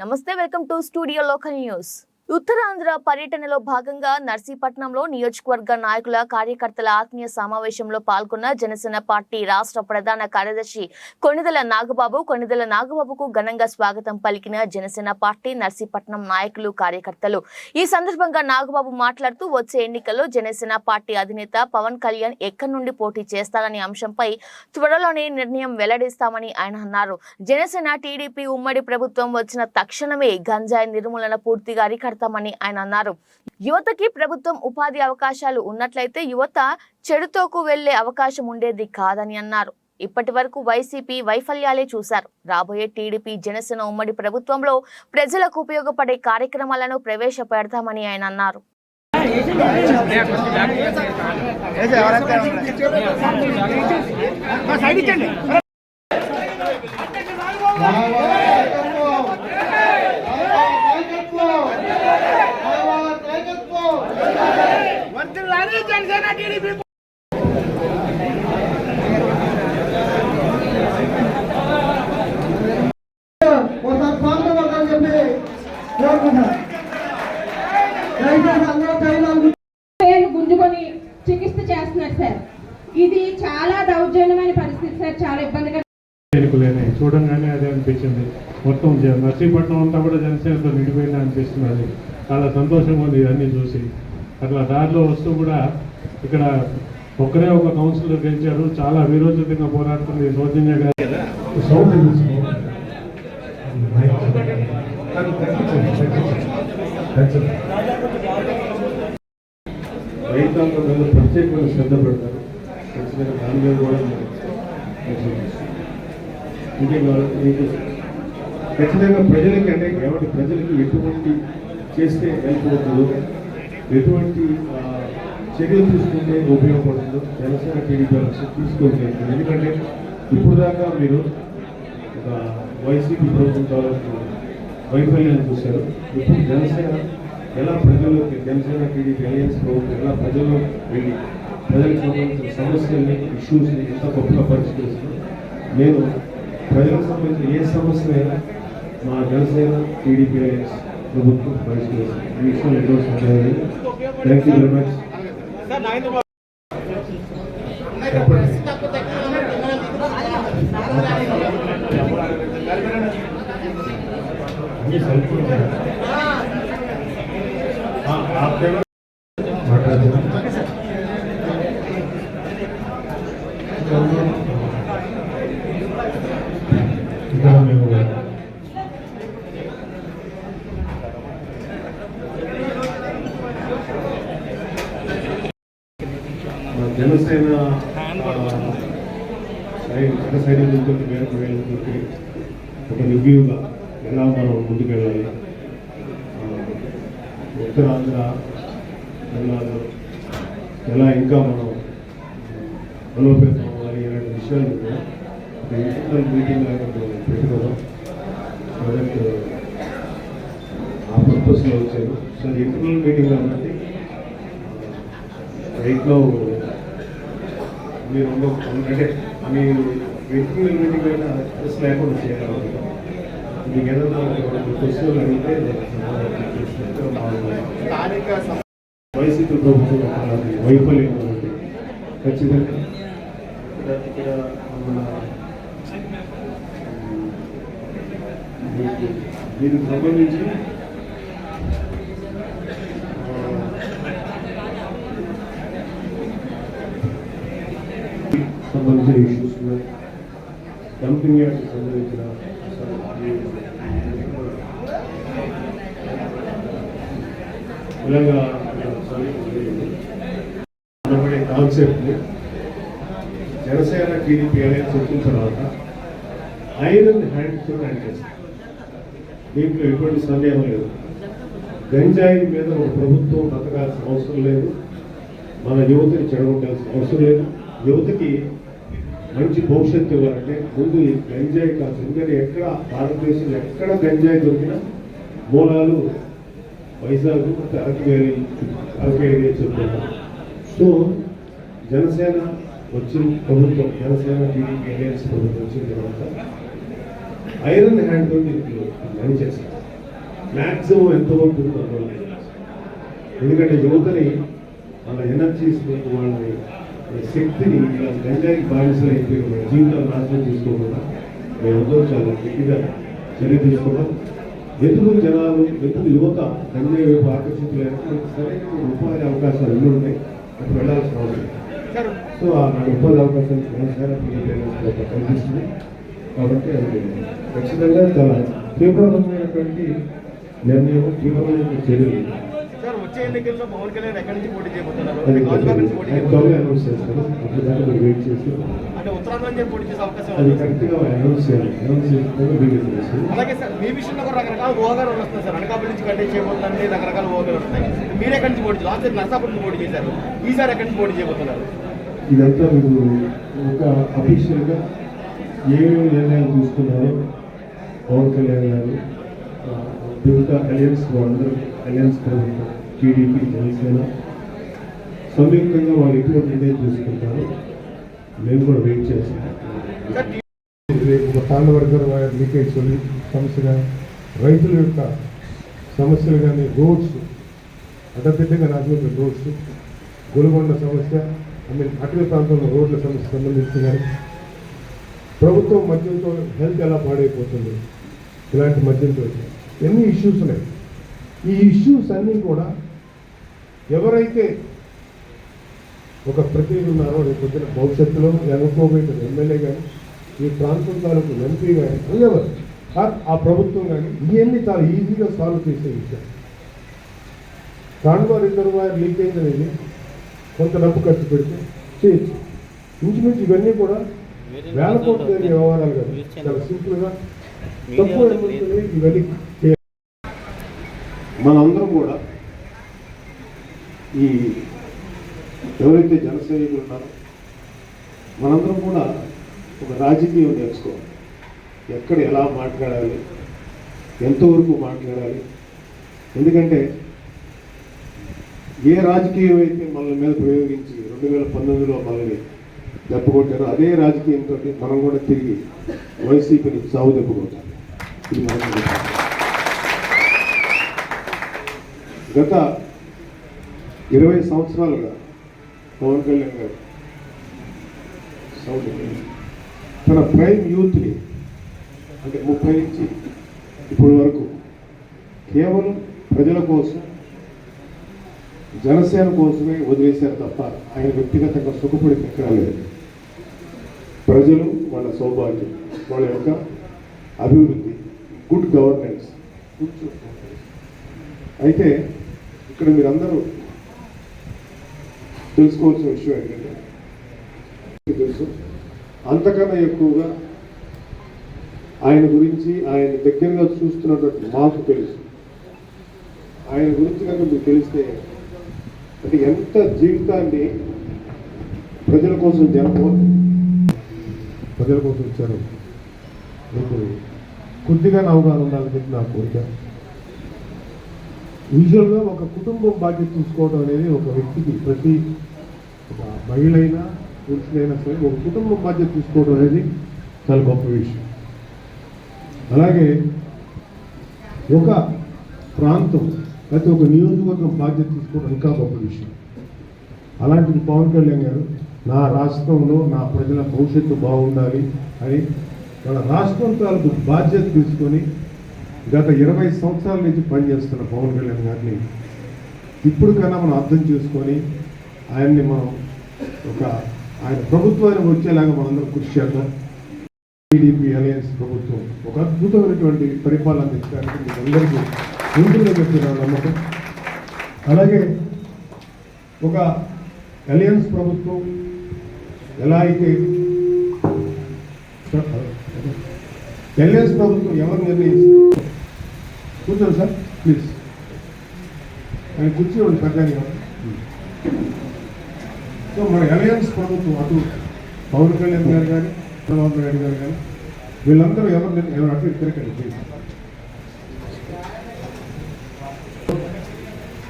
నమస్తే welcome to studio local news. Uttarandhra పర్యటనలో భాగంగా నర్సీపట్నంలో నియోజకవర్గ నాయకుల కార్యకర్తల ఆత్మీయ సమావేశంలో పాల్గొన్న జనసేన పార్టీ రాష్ట్ర ప్రధాన కార్యదర్శి కొణిదెల నాగబాబు కొణిదెల నాగబాబుకు ఘనంగా స్వాగతం పలికిన జనసేన పార్టీ నర్సీపట్నం నాయకులు కార్యకర్తలు. ఈ సందర్భంగా నాగబాబు మాట్లాడుతూ వచ్చే ఎన్నికల్లో జనసేన పార్టీ అధినేత పవన్ కళ్యాణ్ ఎక్కడి నుండి పోటీ చేస్తారనే అంశంపై త్వరలోనే నిర్ణయం వెల్లడిస్తామని ఆయన అన్నారు. జనసేన టీడీపీ ఉమ్మడి ప్రభుత్వం వచ్చిన తక్షణమే గంజాయి నిర్మూలన పూర్తిగా మాట్లాడతామని ఆయన అన్నారు. యువతకి ప్రభుత్వం ఉపాధి అవకాశాలు ఉన్నట్లయితే యువత చెడుతోకు వెళ్ళే అవకాశం ఉండేది కాదని అన్నారు. ఇప్పటి వరకు వైసీపీ వైఫల్యాలే చూశారు. రాబోయే టీడీపీ జనసేన ఉమ్మడి ప్రభుత్వంలో ప్రజలకు ఉపయోగపడే కార్యక్రమాలను ప్రవేశపెడతామని ఆయన అన్నారు. వర్ధిల్లాలి జనసేన టీడీపీ ఒకసారి స్వాగతం పలకాలని చెప్పి కోరుకుంటున్నాను దయచేసి అందరూ కైలాలు పేర్లు గుంజుకొని చికిత్స చేస్తున్నారు సార్. ఇది చాలా దౌర్జన్యమైన పరిస్థితి సార్. చాలా ఇబ్బందిగా చూడంగానే అదే అనిపించింది. మొత్తం నర్సీపట్నం అంతా కూడా జనసేనతో నిండిపోయింది అనిపిస్తున్నది చాలా సంతోషంగా ఉంది ఇవన్నీ చూసి. అట్లా దారిలో వస్తూ కూడా ఇక్కడ ఒక్కరే ఒక కౌన్సిలర్ గెలిచారు. చాలా వీరోచితంగా పోరాడుతుంది సౌజన్య గారు. రైతాంగం మీద ప్రత్యేకమైన శ్రద్ధ పెడతారు. ఖచ్చితంగా దాని మీద కూడా ఇంకేం ఖచ్చితంగా ప్రజలకి అంటే కాబట్టి ప్రజలకి ఎటువంటి చేస్తే అవుతుందో ఎటువంటి చర్యలు తీసుకుంటే ఉపయోగపడుతుందో జనసేన టీడీపీ తీసుకోలేదు ఎందుకంటే ఇప్పుడు దాకా మీరు ఒక వైసీపీ ప్రభుత్వం తాలూకు వైఫల్యాన్ని చూశారు. ఇప్పుడు జనసేన ఎలా ప్రజల్లోకి జనసేన టీడీపీ అలయన్స్ ప్రభుత్వం ఎలా ప్రజల్లో వెళ్ళి ప్రజలకు సంబంధించిన సమస్యల్ని ఇష్యూస్ని ఎంత గొప్పగా పరిష్కరిస్తుంది నేను ప్రజలకు సంబంధించిన ఏ సమస్య అయినా మా జనసేన టీడీపీ అలయన్స్ ప్రభుత్వం పరిష్కరిస్తుంది. ఈ విషయంలో ఎన్నో సందేహాలు థ్యాంక్ యూ వెరీ మచ్ అన్ని సరిపోయింది ఇక్కడ మేము మన జనసేన సైడ్ జన సైనికులతో మేరకు ఒక రివ్యూగా ఎలా మనం ముందుకెళ్ళాలి ఉత్తరాంధ్ర జిల్లాలో ఎలా ఇంకా మనం బలోపేతం అవ్వాలి ఇలాంటి విషయాలు కూడా ఇంటర్నల్ మీటింగ్ లాగా పెట్టుకోవడం ఆ పర్పస్లో వచ్చారు. సో ఇంటర్నల్ మీటింగ్ కాబట్టి రైట్లో మీరు అంటే మీరు ఇంటర్నల్ మీటింగ్ అయినా స్ట్రెస్ లేకుండా చేయాలి. మీకు ఏదైనా క్వశ్చన్లు అడిగితే వైసీపీ ప్రభుత్వం వైఫల్యం కాబట్టి ఖచ్చితంగా. ఇక్కడ- మన దీనికి సంబంధించి ఆ, సంబంధించిన ఇష్యూస్ సంబంధించిన ఇలాగా ఉన్నటువంటి కాన్సెప్ట్ని జనసేన టీడీపీ అనేది చెప్పిన తర్వాత ఐరన్ హ్యాండ్తో హ్యాండ్ చేస్తారు దీంట్లో ఎటువంటి సందేహం లేదు. గంజాయి మీద ఒక ప్రభుత్వం బతకాల్సిన అవసరం లేదు. మన యువతని చెడగొట్టాల్సిన అవసరం లేదు. యువతకి మంచి భవిష్యత్తు ఇవ్వాలంటే ముందు ఈ గంజాయి కాదు ఎందుకంటే ఎక్కడ భారతదేశంలో ఎక్కడ గంజాయి దొరికినా మూలాలు వైజాగ్ అరకేరి అరకేరి చెప్తున్నారు సో జనసేన వచ్చిన ప్రభుత్వం జనసేన టీడీపీ అలయన్స్ ప్రభుత్వం వచ్చిన తర్వాత ఐరన్ హ్యాండ్ దీనికి పని చేస్తారు. మ్యాక్సిమం ఎంతవరకు ఉందో ఎందుకంటే యువతని వాళ్ళ ఎనర్జీస్ వాళ్ళని శక్తిని గంజాయి బానిసలు అయిపోయి జీవితాలు నాశనం చేసుకోకుండా మేమందరూ చాలా గట్టిగా చర్య తీసుకున్నాం. ఎందుకు జనాలు ఎందుకు యువత గంజాయి వైపు ఆకర్షితులైన సరైన ఉపాధి అవకాశాలు ఎన్ని ఉన్నాయి అటు వెళ్ళాల్సిన అవసరం సో ఆ ఉపాధి అవకాశం తెలంగాణ కనిపిస్తుంది. కాబట్టి అది ఖచ్చితంగా చాలా తీవ్రమైనటువంటి నిర్ణయం తీవ్రమైన చర్యలు సార్ వచ్చే ఎన్నికల్లో పవన్ కళ్యాణ్ ఎక్కడి నుంచి పోటీ చేయబోతున్నారు? గాజువాక నుంచి అంటే ఉత్తరాంధ్ర నుంచి పోటీ చేసే అవకాశం అలాగే సార్ మీ విషయంలో కూడా రకరకాల ఊహాగాలు సార్. అనకాపల్లి నుంచి కంటే చేయబోతుందండి రకరకాల ఊహాగాలు వస్తాయి మీరు ఎక్కడి నుంచి పోటీ లాస్ట్ ఇయర్ నర్సాపూర్ నుంచి పోటీ చేశారు. ఈసారి ఎక్కడి నుంచి పోటీ చేయబోతున్నారు? ఇదంతా మీరు ఒక అఫీషియల్గా ఏమేమి నిర్ణయాలు తీసుకున్నారో పవన్ కళ్యాణ్ గారు మిగతా అలయన్స్ వాళ్ళందరూ అలయన్స్ ప్రభుత్వం టీడీపీ జనసేన. సంయుక్తంగా వాళ్ళు ఎటువంటి నిర్ణయం తీసుకుంటారు మేము కూడా వెయిట్ చేస్తాం. సార్ తాళ్ళ వర్గర్ లీకేజ్ సమస్య కానీ రైతుల యొక్క సమస్యలు కానీ రోడ్స్ అడ్డదిడ్డంగా రాజమండ్రి రోడ్స్ గొలుగొండ సమస్య ఐ మీన్ అటవీ ప్రాంతంలో రోడ్ల సమస్య సంబంధించి కానీ ప్రభుత్వం మద్యంతో హెల్త్ ఎలా పాడైపోతుంది? ఇలాంటి మద్యంతో. ఎన్ని ఇష్యూస్ ఉన్నాయి? ఈ ఇష్యూస్ అన్నీ కూడా ఎవరైతే ఒక ప్రతినిధి ఉన్నారో రేపు పొద్దున భవిష్యత్తులో ఎన్నుకోబోయే ఎమ్మెల్యే కానీ ఈ ప్రాంతం తాలూకు ఎంపీ కానీ ఎవరు ఆ ప్రభుత్వం కానీ ఇవన్నీ చాలా ఈజీగా సాల్వ్ చేసే విషయం. కాండ్వా రిజర్వాయర్ లీకేజ్ అనేది కొంత డబ్బు ఖర్చు పెడితే చేయొచ్చు. ఇంచుమించు ఇవన్నీ కూడా వేల కోట్ల వ్యవహారాలు కాదు. చాలా సింపుల్గా తక్కువ ఇవన్నీ చేయాలి. మనందరం కూడా ఈ ఎవరైతే జన సైనికులు ఉన్నారో మనందరం కూడా ఒక రాజకీయం నేర్చుకోవాలి. ఎక్కడ ఎలా మాట్లాడాలి ఎంతవరకు మాట్లాడాలి ఎందుకంటే ఏ రాజకీయం అయితే మనల్ని మీద ప్రయోగించి రెండు వేల పంతొమ్మిదిలో మనల్ని దెబ్బకొట్టారో అదే రాజకీయంతో మనం కూడా తిరిగి వైసీపీని సాగు దెబ్బకొట్టాలి గత ఇరవై సంవత్సరాలుగా పవన్ కళ్యాణ్ గారు సౌండ్ తన ప్రైమ్ యూత్ని అంటే ముప్పై నుంచి ఇప్పటి వరకు కేవలం ప్రజల కోసం జనసేన కోసమే వదిలేశారు తప్ప ఆయన వ్యక్తిగతంగా సుఖపడి ఎక్కడా లేదు. ప్రజలు వాళ్ళ సౌభాగ్యం వాళ్ళ యొక్క అభివృద్ధి గుడ్ గవర్నెన్స్ అయితే ఇక్కడ మీరందరూ తెలుసుకోవాల్సిన విషయం ఏంటంటే తెలుసు అంతకన్నా ఎక్కువగా ఆయన గురించి ఆయన దగ్గరగా చూస్తున్నటువంటి మాకు తెలుసు. ఆయన గురించి కనుక మీకు తెలిస్తే అంటే ఎంత జీవితాన్ని ప్రజల కోసం జనపో ప్రజల కోసం ఇచ్చారు మీకు కొద్దిగా అవగాహన ఉండాలని చెప్పి నా కోరిక. విజువల్గా ఒక కుటుంబం బాధ్యత చూసుకోవడం అనేది ఒక వ్యక్తికి ప్రతి ఒక మహిళ అయినా పురుషులైనా సరే ఒక కుటుంబం బాధ్యత చూసుకోవడం అనేది చాలా గొప్ప విషయం. అలాగే ఒక ప్రాంతం అయితే ఒక నియోజకవర్గం బాధ్యత తీసుకోవడం ఇంకా గొప్ప విషయం. అలాంటిది పవన్ కళ్యాణ్ గారు నా రాష్ట్రంలో నా ప్రజల భవిష్యత్తు బాగుండాలి అని మన రాష్ట్రం తాలూకు బాధ్యత తీసుకొని గత ఇరవై సంవత్సరాల నుంచి పనిచేస్తున్న పవన్ కళ్యాణ్ గారిని ఇప్పుడు కన్నా మనం అర్థం చేసుకొని ఆయన్ని మనం ఒక ఆయన ప్రభుత్వానికి వచ్చేలాగా మనందరం కృషి చేద్దాం. టీడీపీ అలయన్స్ ప్రభుత్వం ఒక అద్భుతమైనటువంటి పరిపాలన అందించడానికి మీకు అందరికీ ముందుగా చెప్తున్నాను నమ్మకం. అలాగే ఒక అలయన్స్ ప్రభుత్వం ఎలా అయితే అలయన్స్ ప్రభుత్వం ఎవరు నిర్ణయిస్తారు? కూర్చోండి సార్ ప్లీజ్ ఆయన కూర్చోండి పెద్దగా సో మన అలయన్స్ ప్రభుత్వం అటు పవన్ కళ్యాణ్ గారు కానీ చంద్రబాబు నాయుడు గారు కానీ వీళ్ళందరూ ఎవరు ఎవరు అటు తిరగండి ప్లీజ్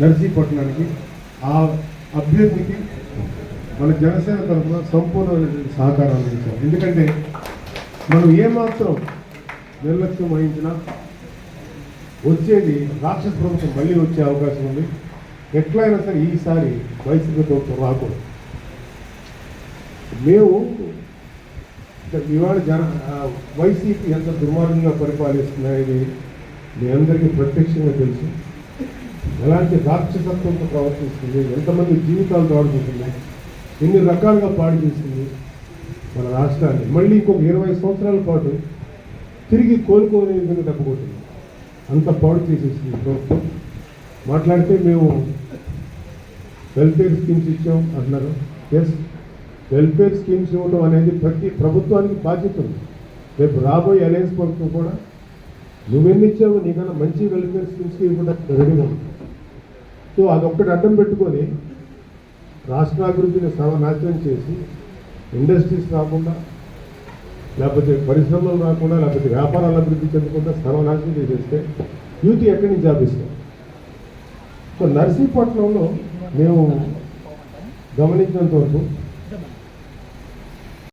నర్సీపట్నానికి ఆ అభ్యర్థికి మన జనసేన తరఫున సంపూర్ణమైన సహకారం అందించాం ఎందుకంటే మనం ఏమాత్రం నిర్లక్ష్యం వహించినా వచ్చేది రాక్షస ప్రభుత్వం మళ్ళీ వచ్చే అవకాశం ఉంది. ఎట్లయినా సరే ఈసారి వైసీపీ ప్రభుత్వం రాకూడదు. మేము ఇవాళ జన వైసీపీ ఎంత దుర్మార్గంగా పరిపాలిస్తున్నాయని మీ అందరికీ ప్రత్యక్షంగా తెలుసు. ఎలాంటి రాక్షసత్వంతో ప్రవర్తిస్తుంది ఎంతమంది జీవితాలు దాడుకుంటుంది ఎన్ని రకాలుగా పాడు చేసింది మన రాష్ట్రాన్ని. మళ్ళీ ఇంకొక ఇరవై సంవత్సరాల పాటు తిరిగి కోలుకోలేదని విధంగా తప్పుకుంటుంది అంత పాడు చేసేసింది ప్రభుత్వం. మాట్లాడితే మేము వెల్ఫేర్ స్కీమ్స్ ఇచ్చాం అంటున్నారు. ఎస్ వెల్ఫేర్ స్కీమ్స్ ఇవ్వడం అనేది ప్రతి ప్రభుత్వానికి బాధ్యత ఉంది. రేపు రాబోయే అలయన్స్ ప్రభుత్వం కూడా నువ్వెన్ని ఇచ్చావు నీకన్నా మంచి వెల్ఫేర్ స్కీమ్స్కి ఇవ్వడానికి రెడీగా ఉంది. సో అదొక్కటి అడ్డం పెట్టుకొని రాష్ట్ర అభివృద్ధిని సర్వనాశనం చేసి ఇండస్ట్రీస్ రాకుండా లేకపోతే పరిశ్రమలు రాకుండా లేకపోతే వ్యాపారాలు అభివృద్ధి చెందకుండా సర్వనాశనం చేసేస్తే యూత్ ఎక్కడి నుంచి జాబ్ ఇస్తాం సో నర్సీపట్నంలో మేము గమనించినంత వరకు